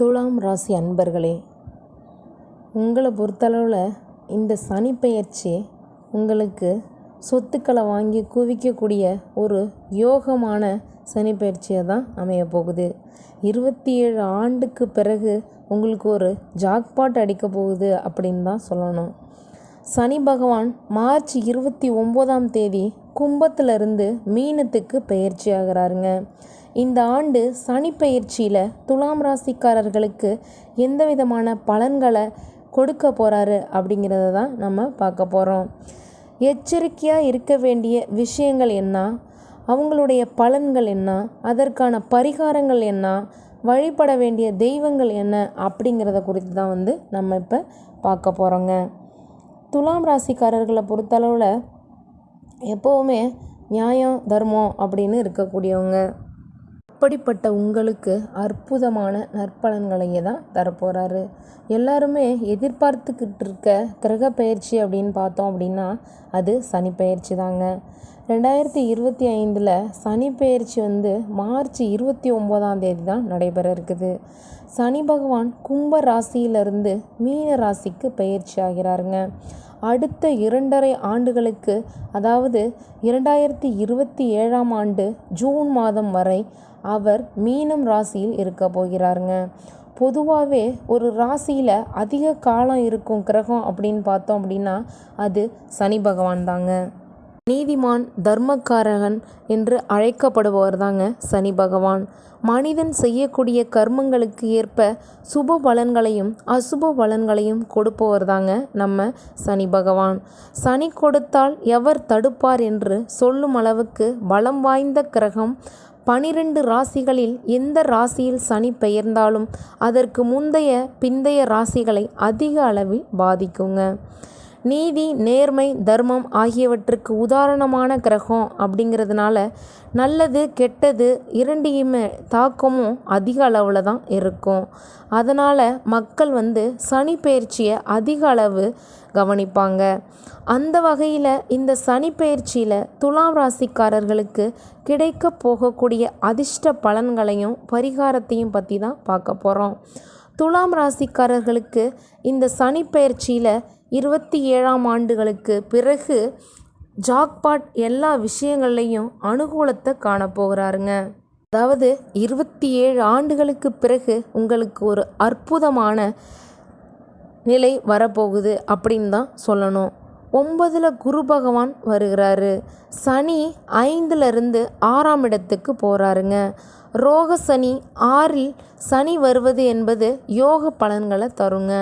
துலாம் ராசி அன்பர்களே உங்களை பொறுத்தளவில் இந்த சனி பெயர்ச்சி உங்களுக்கு சொத்துக்களை வாங்கி குவிக்கக்கூடிய ஒரு யோகமான சனி பயிற்சியை தான் அமைய போகுது. இருபத்தி ஏழு ஆண்டுக்கு பிறகு உங்களுக்கு ஒரு ஜாக்பாட் அடிக்க போகுது அப்படின்னு தான் சொல்லணும். சனி பகவான் மார்ச் இருபத்தி ஒம்போதாம் தேதி கும்பத்திலிருந்து மீனத்துக்கு பயிற்சி ஆகிறாருங்க. இந்த ஆண்டு சனி பயிற்சியில் துலாம் ராசிக்காரர்களுக்கு எந்த விதமான பலன்களை கொடுக்க போகிறாரு அப்படிங்கிறத தான் நம்ம பார்க்க போகிறோம் எச்சரிக்கையாக இருக்க வேண்டிய விஷயங்கள் என்ன? அவங்களுடைய பலன்கள் என்ன? அதற்கான பரிகாரங்கள் என்ன? வழிபட வேண்டிய தெய்வங்கள் என்ன? அப்படிங்கிறத குறித்து தான் வந்து நம்ம இப்போ பார்க்க போகிறோங்க துலாம் ராசிக்காரர்களை பொறுத்தளவில் எப்போவுமே நியாயம் தர்மம் அப்படின்னு இருக்கக்கூடியவங்க. அப்படிப்பட்ட உங்களுக்கு அற்புதமான நற்பலன்களையே தான் தரப்போகிறாரு எல்லாருமே எதிர்பார்த்துக்கிட்டு இருக்க கிரக பயிற்சி அப்படின்னு பார்த்தோம் அப்படின்னா அது சனி பயிற்சி தாங்க. ரெண்டாயிரத்தி இருபத்தி ஐந்தில் சனி பயிற்சி வந்து மார்ச் இருபத்தி ஒம்போதாம் தேதி தான் நடைபெற இருக்குது. சனி பகவான் கும்ப ராசியிலிருந்து மீன ராசிக்கு பயிற்சி ஆகிறாருங்க அடுத்த இரண்டரை ஆண்டுகளுக்கு அதாவது இரண்டாயிரத்தி இருபத்தி ஏழாம் ஆண்டு ஜூன் மாதம் வரை அவர் மீனம் ராசியில் இருக்க போகிறாருங்க. பொதுவாகவே ஒரு ராசியில் அதிக காலம் இருக்கும் கிரகம் அப்படின்னு பார்த்தோம் அப்படின்னா அது சனி பகவான் தாங்க. நீதிமான் தர்மக்காரகன் என்று அழைக்கப்படுபவர் தாங்க சனி பகவான். மனிதன் செய்யக்கூடிய கர்மங்களுக்கு ஏற்ப சுப பலன்களையும் அசுப பலன்களையும் கொடுப்பவர் தாங்க நம்ம சனி பகவான். சனி கொடுத்தால் எவர் தடுப்பார் என்று சொல்லும் அளவுக்கு பலம் வாய்ந்த கிரகம். பனிரெண்டு ராசிகளில் எந்த ராசியில் சனி பெயர்ந்தாலும் அதற்கு முந்தைய பிந்தைய ராசிகளை அதிக அளவில் பாதிக்குங்க. நீதி நேர்மை தர்மம் ஆகியவற்றுக்கு உதாரணமான கிரகம் அப்படிங்கிறதுனால நல்லது கெட்டது இரண்டையுமே தாக்கமும் அதிக அளவில் தான் இருக்கும். அதனால் மக்கள் வந்து சனி பயிற்சியை அதிக அளவு கவனிப்பாங்க. அந்த வகையில் இந்த சனி பயிற்சியில் துலாம் ராசிக்காரர்களுக்கு கிடைக்க போகக்கூடிய அதிர்ஷ்ட பலன்களையும் பரிகாரத்தையும் பற்றி தான் பார்க்க போகிறோம் துலாம் ராசிக்காரர்களுக்கு இந்த சனி பயிற்சியில் இருபத்தி ஏழாம் ஆண்டுகளுக்கு பிறகு ஜாக்பாட் எல்லா விஷயங்கள்லையும் அனுகூலத்தை காணப்போகிறாருங்க அதாவது இருபத்தி ஏழு ஆண்டுகளுக்கு பிறகு உங்களுக்கு ஒரு அற்புதமான நிலை வரப்போகுது அப்படின்னு தான் சொல்லணும். ஒன்பதில் குரு பகவான் வருகிறாரு. சனி ஐந்துலேருந்து ஆறாம் இடத்துக்கு போகிறாருங்க ரோக சனி ஆறில் சனி வருவது என்பது யோக பலன்களை தருங்க.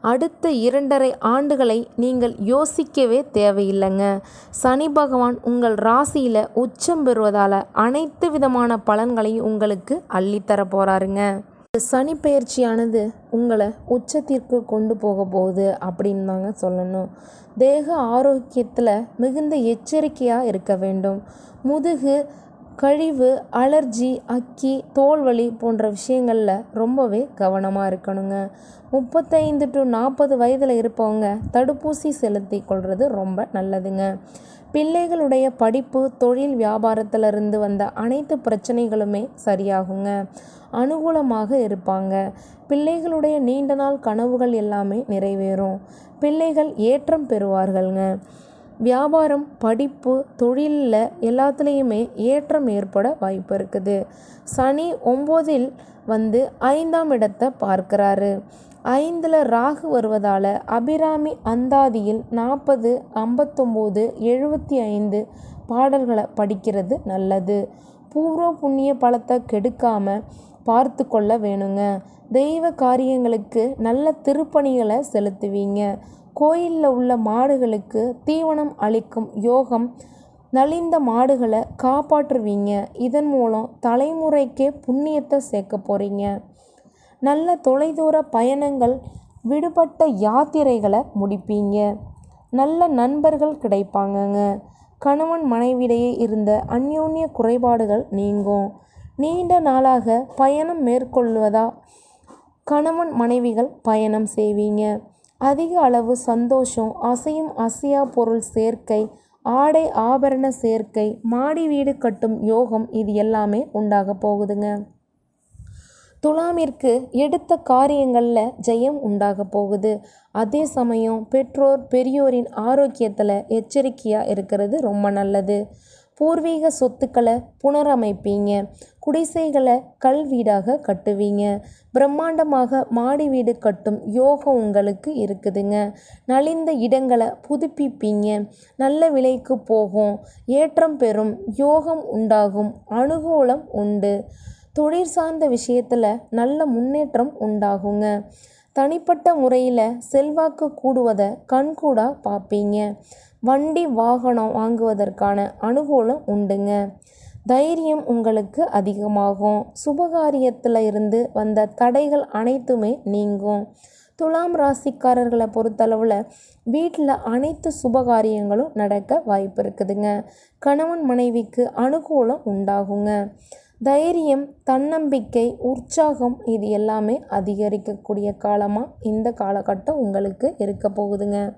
அடுத்த இரண்டரை ஆண்டுகளை நீங்கள் யோசிக்கவே தேவையில்லைங்க. சனி பகவான் உங்கள் ராசியில் உச்சம் பெறுவதால் அனைத்து விதமான பலன்களையும் உங்களுக்கு அள்ளித்தர போகிறாருங்க சனி பயிற்சியானது உங்களை உச்சத்திற்கு கொண்டு போக போகுது அப்படின்னு தாங்க சொல்லணும். தேக ஆரோக்கியத்தில் மிகுந்த எச்சரிக்கையாக இருக்க வேண்டும். முதுகு கழிவு அலர்ஜி அக்கி தோல்வலி போன்ற விஷயங்களில் ரொம்பவே கவனமாக இருக்கணுங்க. முப்பத்தைந்து டு நாற்பது வயதில் இருப்பவங்க தடுப்பூசி செலுத்தி கொள்வது ரொம்ப நல்லதுங்க. பிள்ளைகளுடைய படிப்பு தொழில் வியாபாரத்திலிருந்து வந்த அனைத்து பிரச்சனைகளுமே சரியாகுங்க. அனுகூலமாக இருப்பாங்க. பிள்ளைகளுடைய நீண்ட நாள் கனவுகள் எல்லாமே நிறைவேறும். பிள்ளைகள் ஏற்றம் பெறுவார்கள்ங்க. வியாபாரம் படிப்பு தொழிலில் எல்லாத்துலேயுமே ஏற்றம் ஏற்பட வாய்ப்பு இருக்குது. சனி ஒம்போதில் வந்து ஐந்தாம் இடத்தை பார்க்குறாரு. ஐந்தில் ராகு வருவதால் அபிராமி அந்தாதியில் நாற்பது ஐம்பத்தொம்போது எழுபத்தி ஐந்து பாடல்களை படிக்கிறது நல்லது. பூர்வ புண்ணிய பலத்தை கெடுக்காமல் பார்த்து கொள்ள வேணுங்க. தெய்வ காரியங்களுக்கு நல்ல திருப்பணிகளை செலுத்துவீங்க. கோயிலில் உள்ள மாடுகளுக்கு தீவனம் அளிக்கும் யோகம் நலிந்த மாடுகளை காப்பாற்றுவீங்க. இதன் மூலம் தலைமுறைக்கே புண்ணியத்தை சேர்க்க போகிறீங்க நல்ல தொலைதூர பயணங்கள் விடுபட்ட யாத்திரைகளை முடிப்பீங்க. நல்ல நண்பர்கள் கிடைப்பாங்கங்க. கணவன் மனைவிடையே இருந்த அந்யோன்ய குறைபாடுகள் நீங்கும். நீண்ட நாளாக பயணம் மேற்கொள்வதா கணவன் மனைவிகள் பயணம் செய்வீங்க. அதிக அளவு சந்தோஷம் அசையும் அசையா பொருள் சேர்க்கை ஆடை ஆபரண சேர்க்கை மாடி வீடு கட்டும் யோகம் இது எல்லாமே உண்டாக போகுதுங்க. துலாமிற்கு எடுத்த காரியங்களில் ஜெயம் உண்டாக போகுது. அதே சமயம் பெற்றோர் பெரியோரின் ஆரோக்கியத்தில் எச்சரிக்கையாக இருக்கிறது ரொம்ப நல்லது. பூர்வீக சொத்துக்களை புனரமைப்பீங்க. குடிசைகளை கல் வீடாக கட்டுவீங்க. பிரம்மாண்டமாக மாடி வீடு கட்டும் யோகம் உங்களுக்கு இருக்குதுங்க. நலிந்த இடங்களை புதுப்பிப்பீங்க. நல்ல விலைக்கு போகும். ஏற்றம் பெறும் யோகம் உண்டாகும். அனுகூலம் உண்டு. தொழில் சார்ந்த விஷயத்தில் நல்ல முன்னேற்றம் உண்டாகுங்க. தனிப்பட்ட முறையில் செல்வாக்கு கூடுவதை கண்கூடாக பார்ப்பீங்க. வண்டி வாகனம் வாங்குவதற்கான அனுகூலம் உண்டுங்க. தைரியம் உங்களுக்கு அதிகமாகும். சுபகாரியத்தில் இருந்து வந்த தடைகள் அனைத்துமே நீங்கும். துலாம் ராசிக்காரர்களை பொறுத்தளவில் வீட்டில் அனைத்து சுபகாரியங்களும் நடக்க வாய்ப்பு இருக்குதுங்க. கணவன் மனைவிக்கு அனுகூலம் உண்டாகுங்க. தைரியம் தன்னம்பிக்கை உற்சாகம் இது எல்லாமே அதிகரிக்கக்கூடிய காலமாக இந்த காலகட்டம் உங்களுக்கு இருக்க போகுதுங்க.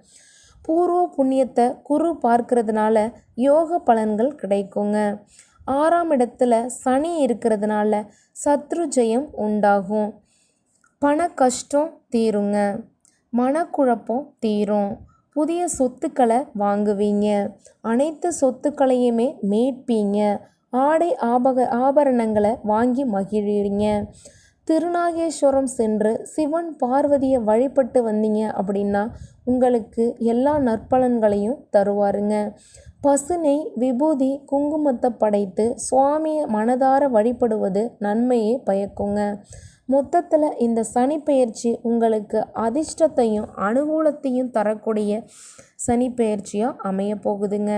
பூர்வ புண்ணியத்தை குரு பார்க்கறதுனால யோக பலன்கள் கிடைக்குங்க. ஆறாம் இடத்துல சனி இருக்கிறதுனால சத்ரு ஜெயம் உண்டாகும். பண கஷ்டம் தீருங்க. மனக்குழப்பம் தீரும். புதிய சொத்துக்களை வாங்குவீங்க. அனைத்து சொத்துக்களையுமே மீட்பீங்க. ஆடை ஆபக ஆபரணங்களை வாங்கி மகிழ்வீங்க திருநாகேஸ்வரம் சென்று சிவன் பார்வதியை வழிபட்டு வந்தீங்க அப்படின்னா உங்களுக்கு எல்லா நற்பலன்களையும் தருவாருங்க. பசுனை விபூதி குங்குமத்தை படைத்து சுவாமியை மனதார வழிபடுவது நன்மையே பயக்குங்க. மொத்தத்தில் இந்த சனி பெயர்ச்சி உங்களுக்கு அதிர்ஷ்டத்தையும் அனுகூலத்தையும் தரக்கூடிய சனி பெயர்ச்சியாக அமைய போகுதுங்க.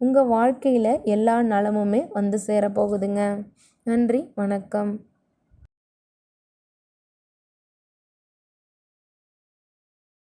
உங்கள் வாழ்க்கையில் எல்லா நலமுமே வந்து சேரப்போகுதுங்க நன்றி வணக்கம்.